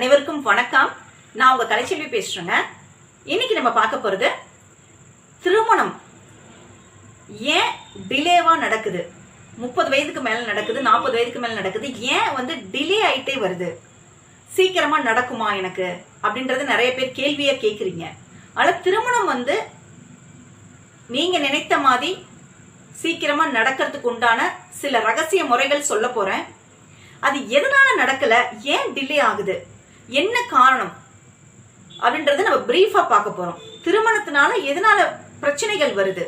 அனைவருக்கும் வணக்கம். நான் உங்க கலைச்செல்வி பேசுறேங்க. இன்னைக்கு நம்ம பார்க்க போறது திருமணம். ஏன் டிலேவா நடக்குது? முப்பது வயதுக்கு மேல நடக்குது நாற்பது வயதுக்கு மேல நடக்குது. ஏன் வந்து டிலே ஆயிட்டே வருது? சீக்கிரமா நடக்குமா எனக்கு? அப்படின்றது நிறைய பேர் கேள்வியாக கேக்குறீங்க. ஆனா திருமணம் வந்து நீங்க நினைத்த மாதிரி சீக்கிரமா நடக்கிறதுக்கு உண்டான சில ரகசிய முறைகள் சொல்ல போறேன். அது எதனால நடக்கல? ஏன் டிலே ஆகுது? என்ன காரணம் அப்படின்றத நம்ம பிரீஃபா பார்க்க போறோம். திருமணத்தினால எதனால பிரச்சனைகள் வருது?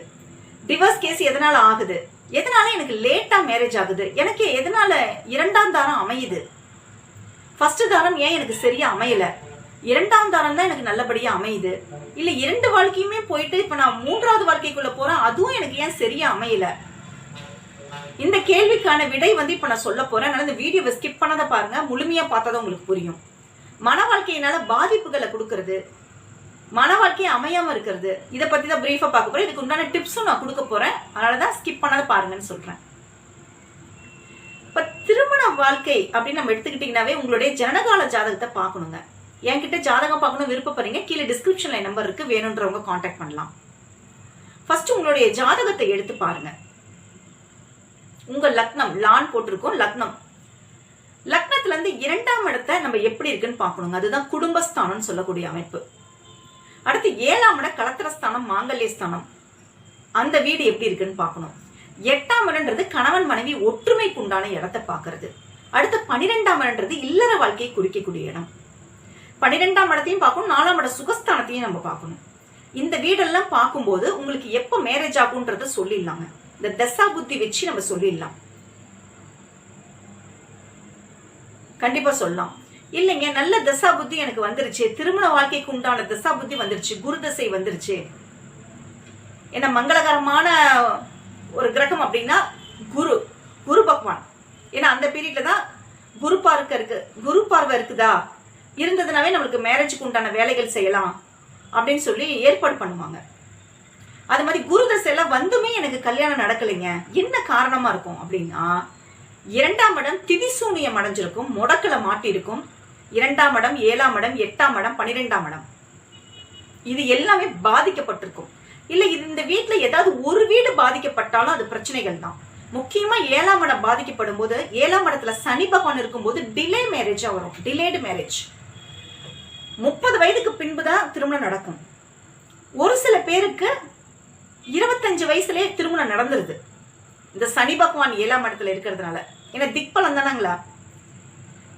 டிவர்ஸ் கேஸ் எதனால ஆகுது? எதனால எனக்கு லேட்டா மேரேஜ் ஆகுது? எனக்கு எதனால இரண்டாம் தாரம் அமையுது? ஃபர்ஸ்ட் தாரம் ஏன் எனக்கு சரியா அமையல? இரண்டாம் தாரம் தான் எனக்கு நல்லபடியா அமையுது. இல்ல இரண்டு வாழ்க்கையுமே போயிட்டு இப்ப நான் மூன்றாவது வாழ்க்கைக்குள்ள போறேன் அதுவும் எனக்கு ஏன் சரியா அமையல? இந்த கேள்விக்கான விடை வந்து இப்ப நான் சொல்ல போறேன். அதனால இந்த வீடியோவை ஸ்கிப் பண்ணாத பாருங்க. முழுமையா பார்த்தா உங்களுக்கு புரியும். மன வாழ்க்கையினால பாதிப்புகளை கொடுக்கறது மன வாழ்க்கையை அமையாம இருக்கிறது இதை பத்தி தான் பிரீஃபா பார்க்க போறேன். இதுக்கு உண்டான டிப்ஸும் நான் கொடுக்க போறேன். அதனாலதான் ஸ்கிப் பண்ணாத பாருங்கன்னு சொல்றேன். இப்ப திருமண வாழ்க்கை அப்படின்னு நம்ம எடுத்துக்கிட்டீங்கன்னாவே உங்களுடைய ஜனகால ஜாதகத்தை பார்க்கணுங்க. என்கிட்ட ஜாதகம் பார்க்கணும் விருப்பப்படுறீங்க கீழே டிஸ்கிரிப்ஷன்ல நம்பர் இருக்கு வேணுன்றவங்க காண்டாக்ட் பண்ணலாம். ஃபர்ஸ்ட் உங்களுடைய ஜாதகத்தை எடுத்து பாருங்க. உங்க லக்னம் லான் போட்டிருக்கோம் லக்னம். லக்னத்துல இருந்து இரண்டாம் இடத்தை நம்ம எப்படி இருக்குன்னு பார்க்கணுங்க. அதுதான் குடும்பஸ்தானம்னு சொல்லக்கூடிய அமைப்பு. அடுத்து ஏழாம் இடம் கலத்திரஸ்தானம் மாங்கல்யஸ்தானம். அந்த வீடு எப்படி இருக்குன்னு பார்க்கணும். எட்டாம் இடம்ன்றது கணவன் மனைவி ஒற்றுமைக்கு உண்டான இடத்தை பாக்குறது அடுத்து பனிரெண்டாம் இடம்ன்றது இல்லற வாழ்க்கையை குறிக்கக்கூடிய இடம். பனிரெண்டாம் இடத்தையும் பார்க்கணும் நாலாம் இட சுகஸ்தானத்தையும் நம்ம பார்க்கணும். இந்த வீடெல்லாம் பார்க்கும்போது உங்களுக்கு எப்ப மேரேஜ் ஆகுன்றத சொல்லிடலாங்க. இந்த தசா புத்தி வச்சு நம்ம சொல்லிடலாம். கண்டிப்பா சொல்லலாம். இல்லைங்க நல்ல தசா புத்தி எனக்கு வந்துருச்சு. திருமண வாழ்க்கைக்கு உண்டான தசா புத்தி வந்துருச்சு. குரு தசை வந்துருச்சு. என்ன மங்களகரமான ஒரு கிரகம் அப்படின்னா குரு. குரு பகவான். ஏன்னா அந்த பீரியட்ல தான் குரு பார்க்க இருக்கு. குரு பார்வை இருக்குதா? இருந்ததுனாவே நம்மளுக்கு மேரேஜுக்கு உண்டான வேலைகள் செய்யலாம் அப்படின்னு சொல்லி ஏற்பாடு பண்ணுவாங்க. அது மாதிரி குரு தசையெல்லாம் வந்துமே எனக்கு கல்யாணம் நடக்கலைங்க. என்ன காரணமா இருக்கும் அப்படின்னா இரண்டாம் இடம் திதிசூனியம் அடைஞ்சிருக்கும் முடக்கல மாட்டிருக்கும் இரண்டாம் இடம் ஏழாம் இடம் எட்டாம் இடம் பனிரெண்டாம் இடம். இது எல்லாமே பாதிக்கப்பட்டிருக்கும். இல்ல இது இந்த வீட்டுல ஏதாவது ஒரு வீடு பாதிக்கப்பட்டாலும் அது பிரச்சனைகள் தான். முக்கியமா ஏழாம் இடம் பாதிக்கப்படும் போது ஏழாம் இடத்துல சனி பகவான் இருக்கும்போது டிலே மேரேஜா வரும். டிலேடு மேரேஜ் முப்பது வயதுக்கு பின்புதான் திருமணம் நடக்கும். ஒரு சில பேருக்கு இருபத்தஞ்சு வயசுலேயே திருமணம் நடந்துருது. இந்த சனி பகவான் ஏழாம் இடத்துல இருக்கிறதுனால. ஏன்னா திக்பலம் தானங்களா?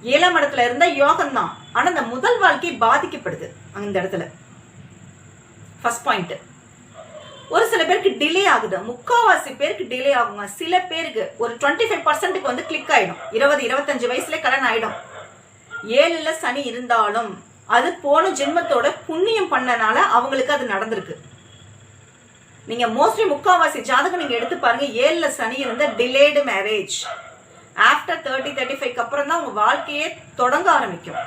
ஏழாம் இடத்துல இருந்தா யோகம் தான். ஆனா இந்த முதல் வாழ்க்கை பாதிக்கப்படுது அந்த இடத்துல. ஃபர்ஸ்ட் பாயிண்ட் ஒரு சில பேருக்கு டிலே ஆகுது. முக்காவாசி பேருக்கு டிலே ஆகுங்க. சில பேருக்கு ஒரு டுவெண்ட்டி ஃபைவ் பர்சன்ட்டுக்கு வந்து கிளிக் ஆயிடும். இருபது இருபத்தஞ்சு வயசுல கடன் ஆயிடும். ஏழுல சனி இருந்தாலும் அது போன ஜென்மத்தோட புண்ணியம் பண்ணனால அவங்களுக்கு அது நடந்திருக்கு. நீங்க மோஸ்ட்லி முக்காவாசி ஜாதகம் நீங்க எடுத்து பாருங்க. ஏழுல சனி இருந்த delayed marriage after thirty thirty five அப்புறம் தான் உங்க வாழ்க்கையே தொடங்க ஆரம்பிக்கும்.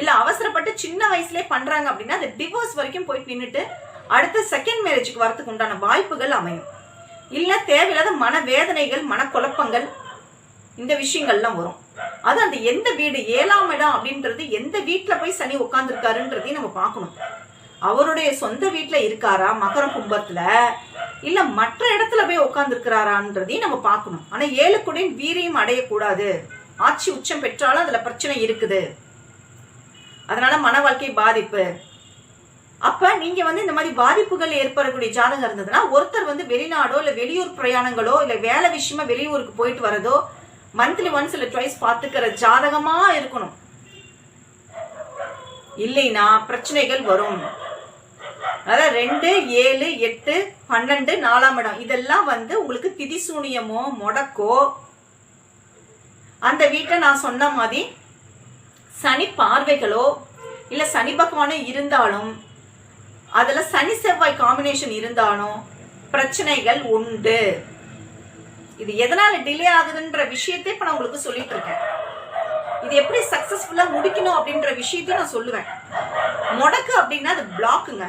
இல்ல அவசரப்பட்டு சின்ன வயசுலேயே பண்றாங்க அப்படின்னா அது டிவோர்ஸ் வரைக்கும் போயிட்டு நின்றுட்டு அடுத்த செகண்ட் மேரேஜுக்கு வரத்துக்கு உண்டான வாய்ப்புகள் அமையும். இல்ல தேவையில்லாத மன வேதனைகள் மனக்குழப்பங்கள் இந்த விஷயங்கள்லாம் வரும். அது அந்த எந்த வீடு ஏழாம் இடம் அப்படின்றது எந்த வீட்டில் போய் சனி உட்காந்துருக்காருன்றதையும் நம்ம பார்க்கணும். அவருடைய சொந்த வீட்டுல இருக்காரா மகர கும்பத்துல? இல்ல மற்ற இடத்துல போய் உட்கார்ந்துருக்கிறாரான்றதையும் நம்ம பார்க்கணும். ஆனா ஏழுக்குடையும் வீரியம் அடையக்கூடாது. ஆட்சி உச்சம் பெற்றாலும் அதுல பிரச்சனை இருக்குது. அதனால மன வாழ்க்கை பாதிப்பு. அப்ப நீங்க வந்து இந்த மாதிரி பாதிப்புகள் ஏற்படக்கூடிய ஜாதகம் இருந்ததுன்னா ஒருத்தர் வந்து வெளிநாடோ இல்ல வெளியூர் பிரயாணங்களோ இல்ல வேலை விஷயமா வெளியூருக்கு போயிட்டு வரதோ மந்த்லி ஒன்ஸ் இல்ல ட்வைஸ் பாத்துக்கிற ஜாதகமா இருக்கணும். இல்லைன்னா பிரச்சனைகள் வரும். அதாவது ரெண்டு ஏழு எட்டு பன்னெண்டு நாலாம் இடம். இதெல்லாம் வந்து உங்களுக்கு திதிசூனியமோ முடக்கோ அந்த வீட்டை நான் சொன்ன மாதிரி சனி பார்வைகளோ இல்ல சனி பகவானோ இருந்தாலும் அதுல சனி செவ்வாய் காம்பினேஷன் இருந்தாலும் பிரச்சனைகள் உண்டு. இது எதனால டிலே ஆகுதுன்ற விஷயத்தை இப்ப நான் உங்களுக்கு சொல்லிட்டு இருக்கேன். இது எப்படி சக்சஸ்ஃபுல்லா முடிக்கணும் அப்படின்ற விஷயத்தையும் நான் சொல்லுவேன். முடக்கு அப்படின்னா அது பிளாக்குங்க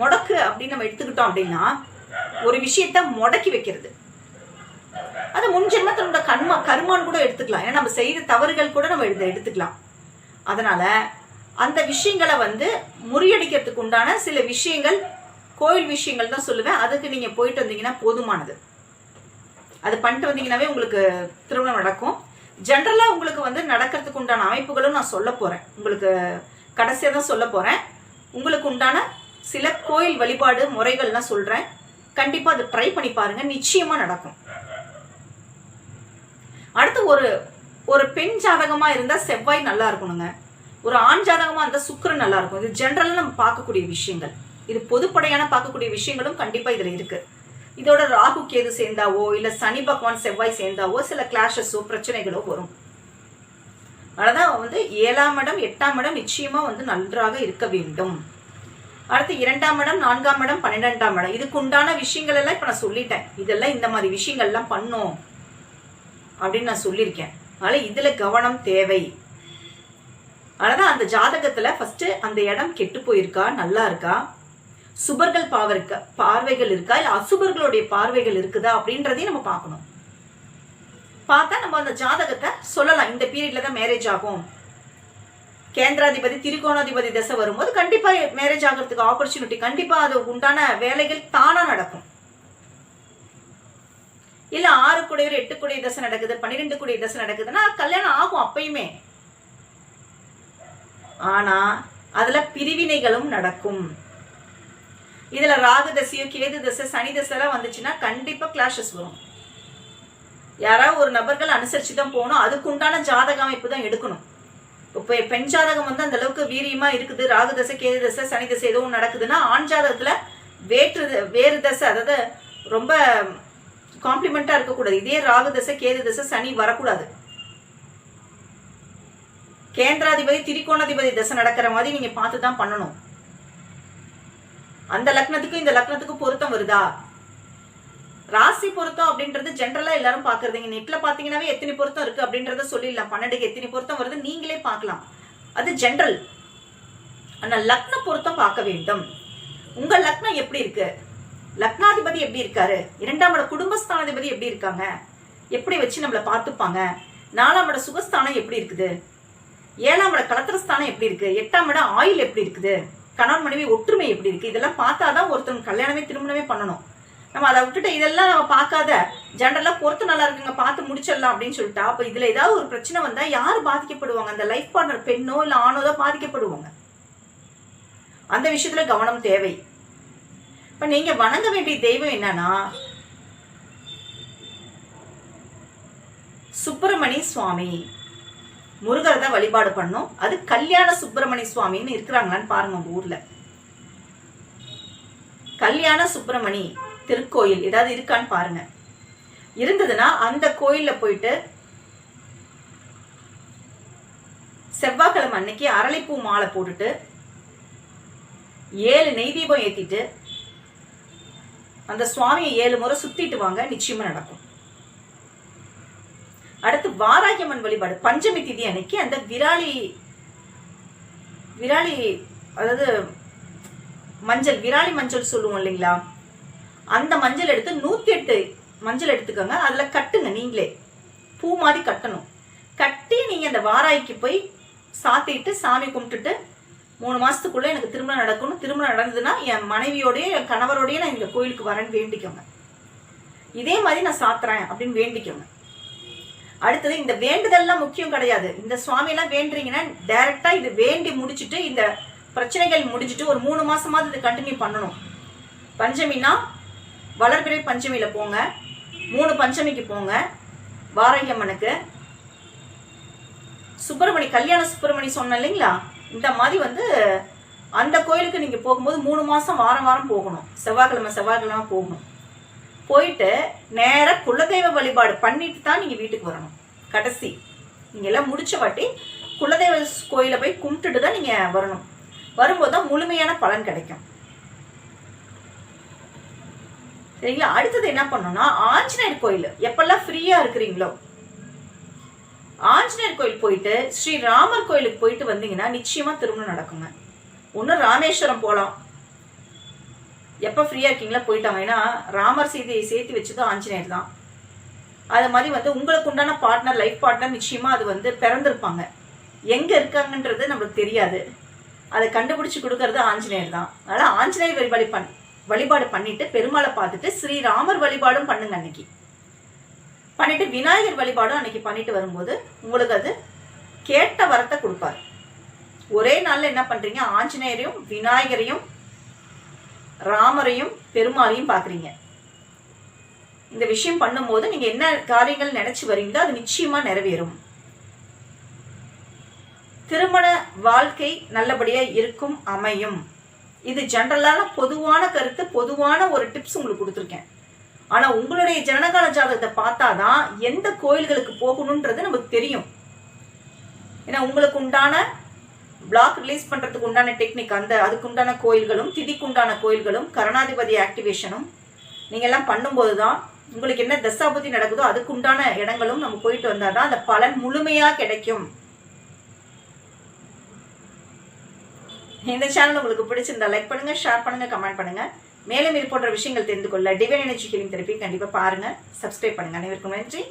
முடக்கு அப்படின்னு நம்ம எடுத்துக்கிட்டோம் அப்படின்னா ஒரு விஷயத்த முடக்கி வைக்கிறது. அது முன் ஜென்மத்தினோட கர்மா கர்மான்னு கூட எடுத்துக்கலாம். ஏன்னா நம்ம செய்த தவறுகள் கூட நம்ம எடுத்து எடுத்துக்கலாம். அதனால அந்த விஷயங்களை வந்து முறியடிக்கிறதுக்கு உண்டான சில விஷயங்கள் கோயில் விஷயங்கள் தான் சொல்லுவேன். அதுக்கு நீங்க போயிட்டு வந்தீங்கன்னா போதுமானது. அது பண்ணிட்டு வந்தீங்கன்னாவே உங்களுக்கு திருமணம் நடக்கும். ஜென்ரலாக உங்களுக்கு வந்து நடக்கிறதுக்கு உண்டான அமைப்புகளும் நான் சொல்ல போறேன். உங்களுக்கு கடைசியா தான் சொல்ல போறேன். உங்களுக்கு உண்டான சில கோயில் வழிபாடு முறைகள்லாம் சொல்றேன். கண்டிப்பா அதை ட்ரை பண்ணி பாருங்க. நிச்சயமா நடக்கும். அடுத்து ஒரு ஒரு பெண் ஜாதகமா இருந்தா செவ்வாய் நல்லா இருக்கணுங்க. ஒரு ஆண் ஜாதகமா இருந்தா சுக்கரன் நல்லா இருக்கும். இது ஜென்ரலா நம்ம பார்க்கக்கூடிய விஷயங்கள். இது பொதுப்படையான பார்க்கக்கூடிய விஷயங்களும் கண்டிப்பா இதுல இருக்கு. இதோட ராகு கேது சேர்ந்தாவோ இல்ல சனி பகவான் செவ்வாய் சேர்ந்தாவோ சில கிளாஷஸோ பிரச்சனைகளோ வரும். அதான் வந்து ஏழாம் இடம் எட்டாம் இடம் நிச்சயமா வந்து நன்றாக இருக்க வேண்டும். அடுத்து இரண்டாம் இடம் நான்காம் இடம் பன்னிரெண்டாம் இடம். இதுக்கு உண்டான விஷயங்கள் எல்லாம் இப்ப நான் சொல்லிட்டேன். இதெல்லாம் இந்த மாதிரி விஷயங்கள் எல்லாம் பண்ணும் அப்படின்னு நான் சொல்லியிருக்கேன். அதனால இதுல கவனம் தேவை. அதனால அந்த ஜாதகத்துல ஃபர்ஸ்ட் அந்த இடம் கெட்டு போயிருக்கா நல்லா இருக்கா? சுபர்கள் பாவருக்க பார்வைகள் இருக்கா? இல்ல அசுபர்களுடைய பார்வைகள் இருக்குதா அப்படின்றதையும் நம்ம பார்க்கணும். பார்த்தா நம்ம அந்த ஜாதகத்தை சொல்லலாம். இந்த பீரியட்ல தான் மேரேஜ் ஆகும். கேந்திராதிபதி திரிகோணாதிபதி தசை வரும்போது கண்டிப்பா மேரேஜ் ஆகிறதுக்கு ஆப்பர்ச்சுனிட்டி கண்டிப்பா அது உண்டான வேலைகள் தானா நடக்கும். இல்ல ஆறு குடையர் எட்டு குடைய தசை நடக்குது பன்னிரெண்டு குடைய தசை நடக்குதுன்னா கல்யாணம் ஆகும் அப்பயுமே. ஆனா அதுல பிரிவினைகளும் நடக்கும். இதுல ராகு தசையோ கேது தசை சனி தசை எல்லாம் வந்துச்சுன்னா கண்டிப்பா கிளாஷஸ் வரும். யாராவது ஒரு நபர்கள் அனுசரிச்சு தான் போகணும் அதுக்குண்டான ஜாதக அமைப்பு தான் எடுக்கணும். இப்போ பெண் ஜாதகம் வந்து அந்த அளவுக்கு வீரியமா இருக்குது. ராகு தசை கேது தசை சனி தசை எதுவும் நடக்குதுன்னா ஆண் ஜாதகத்துல வேற்று வேறு தசை அதாவது ரொம்ப காம்ப்ளிமெண்டா இருக்கக்கூடாது. இதே ராகு தசை கேது தசை சனி வரக்கூடாது. கேந்திராதிபதி திரிகோணாதிபதி தசை நடக்கிற மாதிரி நீங்க பார்த்து தான் பண்ணணும். அந்த லக்னத்துக்கும் இந்த லக்னத்துக்கும் பொருத்தம் வருதா? ராசி பொருத்தம் அப்படின்றது ஜென்ரலா எல்லாரும் பாக்குறது இங்க நெட்ல பாத்தீங்கன்னாவே எத்தனை பொருத்தம் இருக்கு அப்படின்றத சொல்லிடலாம். பன்னெண்டுக்கு எத்தனை பொருத்தம் வருது நீங்களே பார்க்கலாம். அது ஜென்ரல் ஆனா லக்ன பொருத்தம் பார்க்க வேண்டும். உங்க லக்னம் எப்படி இருக்கு? லக்னாதிபதி எப்படி இருக்காரு? இரண்டாம் இட குடும்பஸ்தானாதிபதி எப்படி இருக்காங்க? எப்படி வச்சு நம்மள பார்த்துப்பாங்க? நாலாம் இட சுகஸ்தானம் எப்படி இருக்குது? ஏழாம் இட கலத்திரஸ்தானம் எப்படி இருக்கு? எட்டாம் இடம் ஆயில் எப்படி இருக்குது? கணவன் மனைவி ஒற்றுமை எப்படி இருக்கு? இதெல்லாம் பார்த்தாதான் ஒருத்தன் கல்யாணமே திருமணமே பண்ணணும். நம்ம அதை விட்டுட்டு இதெல்லாம் நம்ம பார்க்காத. ஜென்ரலா பொறுத்து நல்லா இருக்குங்க பார்த்து முடிச்சிடலாம் அப்படின்னு சொல்லிட்டா. அப்ப இதுல ஏதாவது ஒரு பிரச்சனை வந்தா யார் பாதிக்கப்படுவாங்க? அந்த லைஃப் பார்ட்னர் பெண்ணோ இல்ல ஆணோ தான் பாதிக்கப்படுவாங்க. அந்த விஷயத்துல கவனம் தேவை. இப்ப நீங்க வணங்க வேண்டிய தெய்வம் என்னன்னா சுப்பிரமணி சுவாமி. முருகரை தான் வழிபாடு பண்ணும் அது கல்யாண சுப்பிரமணி சுவாமின்னு இருக்கிறாங்களான்னு பாருங்க உங்க ஊர்ல. கல்யாண சுப்பிரமணி. திருக்கோயில் ஏதாவது இருக்கான்னு பாருங்க. இருந்ததுன்னா அந்த கோயிலில் போயிட்டு செவ்வாய்க்கிழமை அன்னைக்கு அரளிப்பூ மாலை போட்டுட்டு ஏழு நெய் தீபம் ஏற்றிட்டு அந்த சுவாமியை ஏழு முறை சுத்திட்டு வாங்க நிச்சயமா நடக்கும். அடுத்து வாராகியம்மன் வழிபாடு பஞ்சமி திதி அன்னைக்கு அந்த விராலி விராலி அதாவது மஞ்சள் விராலி மஞ்சள் சொல்லுவோம் இல்லைங்களா? அந்த மஞ்சள் எடுத்து நூத்தி எட்டு மஞ்சள் எடுத்துக்கோங்க. அதுல கட்டுங்க நீங்களே. பூ மாதிரி கட்டணும். கட்டி நீங்க அந்த வாராய்க்கு போய் சாத்திட்டு சாமி கும்பிட்டுட்டு மூணு மாசத்துக்குள்ள எனக்கு திருமணம் நடக்கணும் திருமணம் நடந்ததுன்னா என் மனைவியோடய என் கணவரோடய நான் இந்த கோயிலுக்கு வரேன்னு வேண்டிக்கோங்க. இதே மாதிரி நான் சாத்துறேன் அப்படின்னு வேண்டிக்கோங்க. அடுத்தது இந்த வேண்டுதல்லாம் முக்கியம் கிடையாது. இந்த சுவாமியெல்லாம் வேண்டுறீங்கன்னா டைரக்டா இது வேண்டி முடிச்சுட்டு இந்த பிரச்சனைகள் முடிச்சிட்டு ஒரு மூணு மாசமாவது இது கண்டினியூ பண்ணணும். பஞ்சமினா வளர்பிறை பஞ்சமியில் போங்க. மூணு பஞ்சமிக்கு போங்க. வாரங்கியம்மனுக்கு சுப்பிரமணி கல்யாண சுப்பிரமணி சொன்னேன் இல்லைங்களா? இந்த மாதிரி வந்து அந்த கோயிலுக்கு நீங்கள் போகும்போது மூணு மாதம் வாரம் வாரம் போகணும். செவ்வாய்க்கிழமை செவ்வாய்க்கிழமை போகணும். போயிட்டு நேராக குலதெய்வ வழிபாடு பண்ணிட்டு தான் நீங்கள் வீட்டுக்கு வரணும். கடைசி. நீங்கள் எல்லாம் முடிச்ச வாட்டி குலதெய்வ கோயிலை போய் கும்பிட்டுட்டு தான் நீங்கள் வரணும். வரும்போது தான் முழுமையான பலன் கிடைக்கும். சரிங்களா அடுத்தது என்ன பண்ணோம்னா ஆஞ்சநேயர் கோயில். எப்பெல்லாம் ஃப்ரீயா இருக்கிறீங்களோ. ஆஞ்சநேயர் கோயில் போயிட்டு ஸ்ரீ ராமர் கோயிலுக்கு போயிட்டு வந்தீங்கன்னா நிச்சயமா திருமணம் நடக்குங்க. ஒன்னும் ராமேஸ்வரம் போகலாம் எப்ப ஃப்ரீயா இருக்கீங்களா போயிட்டாங்க. ஏன்னா ராமர் சீதையை சேர்த்து வச்சதும் ஆஞ்சநேயர் தான். அது மாதிரி வந்து உங்களுக்கு உண்டான பார்ட்னர் லைஃப் பார்ட்னர் நிச்சயமா அது வந்து பிறந்திருப்பாங்க. எங்க இருக்காங்கன்றது நம்மளுக்கு தெரியாது. அதை கண்டுபிடிச்சு கொடுக்கறது ஆஞ்சநேயர் தான். அதனால ஆஞ்சநேயர் வழிபாடு பண் வழிபாடு பண்ணிட்டு பெருமாளை பார்த்துட்டு ஸ்ரீராமர் வழிபாடும் பண்ணுங்க அன்னைக்கு. பண்ணிட்டு விநாயகர் வழிபாடும் அன்னைக்கு பண்ணிட்டு வரும்போது உங்களுக்கு அது கேட்ட வரத்தை கொடுப்பார். ஒரே நாள்ல என்ன பண்றீங்க? ஆஞ்சநேயரையும் விநாயகரையும் ராமரையும் பெருமாளையும் பாக்குறீங்க இந்த விஷயம் பண்ணும்போது நீங்க என்ன காரியங்கள் நினைச்சு வரீங்களோ அது நிச்சயமா நிறைவேறும். திருமண வாழ்க்கை நல்லபடியா இருக்கும் அமையும். இது ஜென்ரலான பொதுவான கருத்து பொதுவான ஒரு டிப்ஸ் உங்களுக்கு கொடுத்துருக்கேன். ஆனா உங்களுடைய ஜனகால ஜாதகத்தை பார்த்தாதான் எந்த கோயில்களுக்கு போகணுன்றது நமக்கு தெரியும். ஏன்னா உங்களுக்கு உண்டான பிளாக் ரிலீஸ் பண்றதுக்கு உண்டான டெக்னிக் அந்த அதுக்கு உண்டான கோயில்களும் திதிக்கு உண்டான கோயில்களும் கருணாதிபதி ஆக்டிவேஷனும் நீங்க எல்லாம் பண்ணும்போது தான் உங்களுக்கு என்ன தசாபதி நடக்குதோ அதுக்கு உண்டான இடங்களும் நம்ம போயிட்டு வந்தாதான் அந்த பலன் முழுமையா கிடைக்கும். இந்த சேனல் உங்களுக்கு பிடிச்சிருந்தா லைக் பண்ணுங்க ஷேர் பண்ணுங்க கமெண்ட் பண்ணுங்க. மேலும் இது போன்ற விஷயங்கள் தெரிந்து கொள்ள டிவைன் எனர்ஜி ஹீலிங் தெரப்பி கண்டிப்பா பாருங்க. சப்ஸ்கிரைப் பண்ணுங்க. அனைவருக்கும் நன்றி.